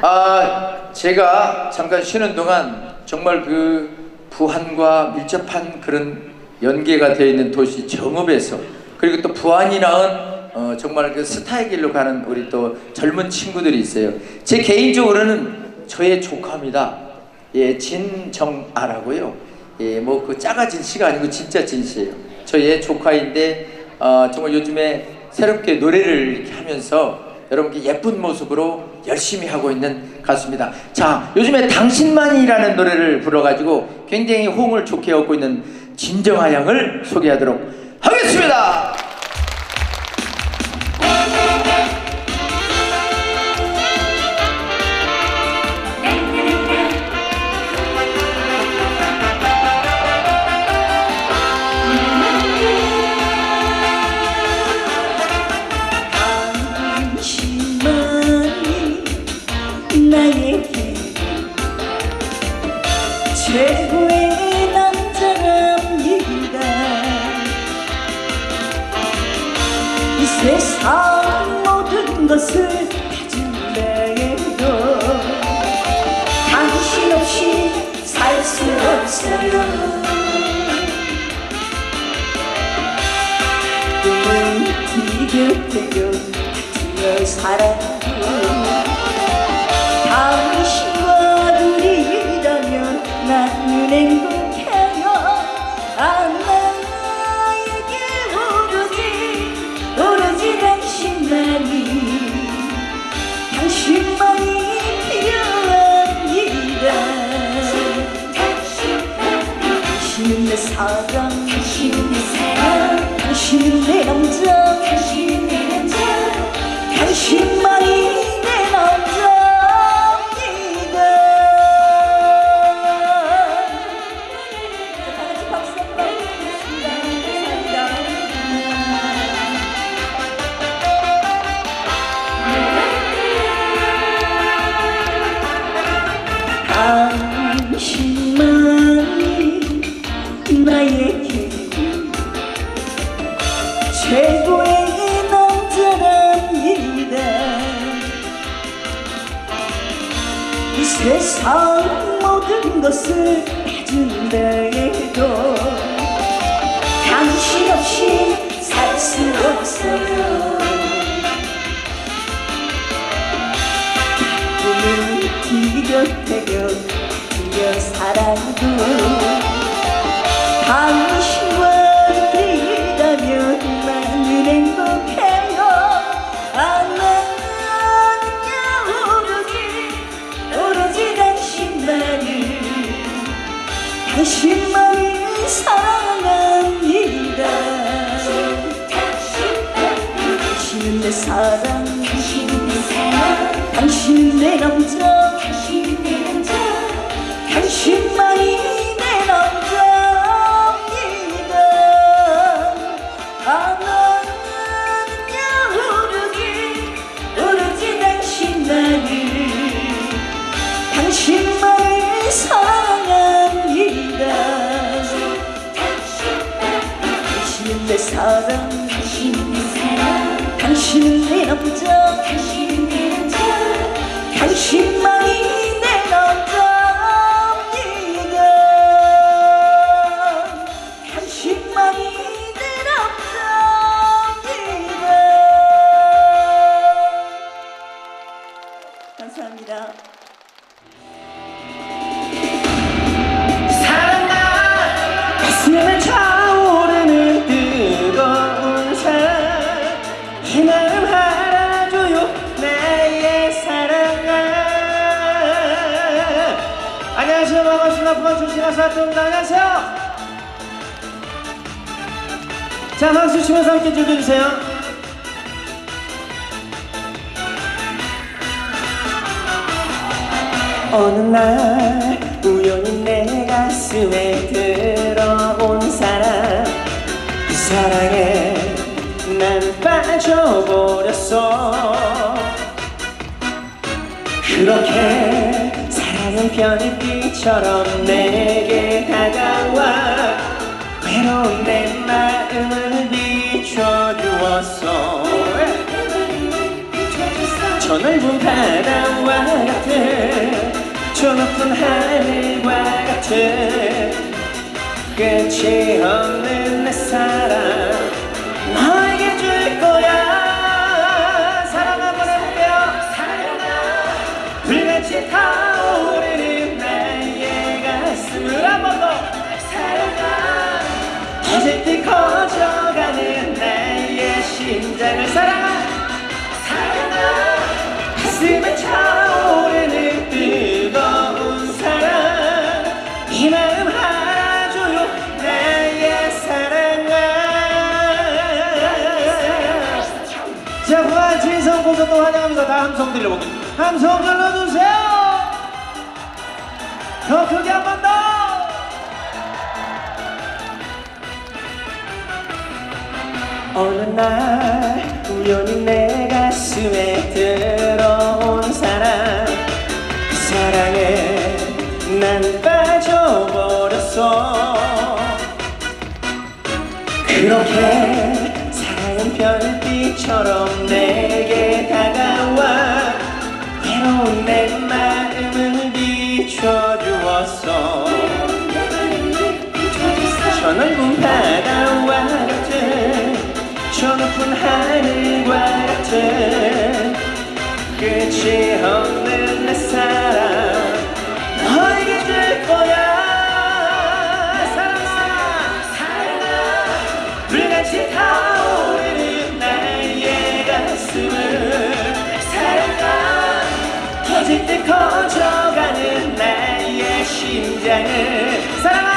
아, 제가 잠깐 쉬는 동안 정말 그 부안과 밀접한 그런 연계가 되어 있는 도시 정읍에서 그리고 또 부안이 낳은 어, 정말 그 스타의 길로 가는 우리 또 젊은 친구들이 있어요. 제 개인적으로는 저의 조카입니다. 예, 진정아라고요. 예, 뭐그 작아진 씨가 아니고 진짜 진씨예요. 저의 조카인데 어, 정말 요즘에 새롭게 노래를 이렇게 하면서 여러분께 예쁜 모습으로 열심히 하고 있는 가수입니다. 자, 요즘에 당신만이라는 노래를 불러가지고 굉장히 호응을 좋게 얻고 있는 진정아 양을 소개하도록 하겠습니다. 세상 모든 것을 가진다해도 당신 없이 살 수 없어요. 티격태격 뛰어 살아도 당신과 둘이라면 나는 행복 당신은 내 사랑 당신은 내 사랑 당신은 내 남자 당신은 내 남자 당신만이 내 남자입니다 자, 다 같이 박수 한번 부탁드리겠습니다. 감사합니다. 당신 이 세상 모든 것을 해준다 해도 당신 없이 살 수 없어요. 꿈은 티격태격 뛰어 살아도 당 당신은 내 사랑. 당신은 내 사랑. 당신은 내 남자. 당신은 내 남자. 당신만이 내 남자입니다. 아 나는요 오로지 오로지 당신만을 당신만을 사랑합니다. 당신은 내 사랑. 당신은 내 사랑 당신은 내 남자 당신은 내 남자 당신만 출신 가수 아토입니다. 안녕하세요. 자 박수 치면서 함께 즐겨주세요. 어느 날 우연히 내 가슴에 들어온 사랑 그 사랑에 난 빠져버렸어. 그렇게 사랑은 별빛처럼 내게 다가와 외로운 내 마음을 비춰주었어. 저 넓은 바다와 같은 푸른 하늘과 같은 끝이 없는 내 사랑 자 부활 진성 고전도 환영합니다. 다 함성 들려보겠습니다 함성 질러주세요. 더 크게 한 번 더! 어느 날 우연히 내 가슴에 들어온 사랑. 그 사랑에 난 빠져버렸어. 그렇게 사랑은 별빛처럼 내게 다가와 외로운 내 마음을 비춰주었어 저 넓은 바다와 같은 저 높은 하늘과 같은 끝이 없는 내 사랑 심장을 사랑아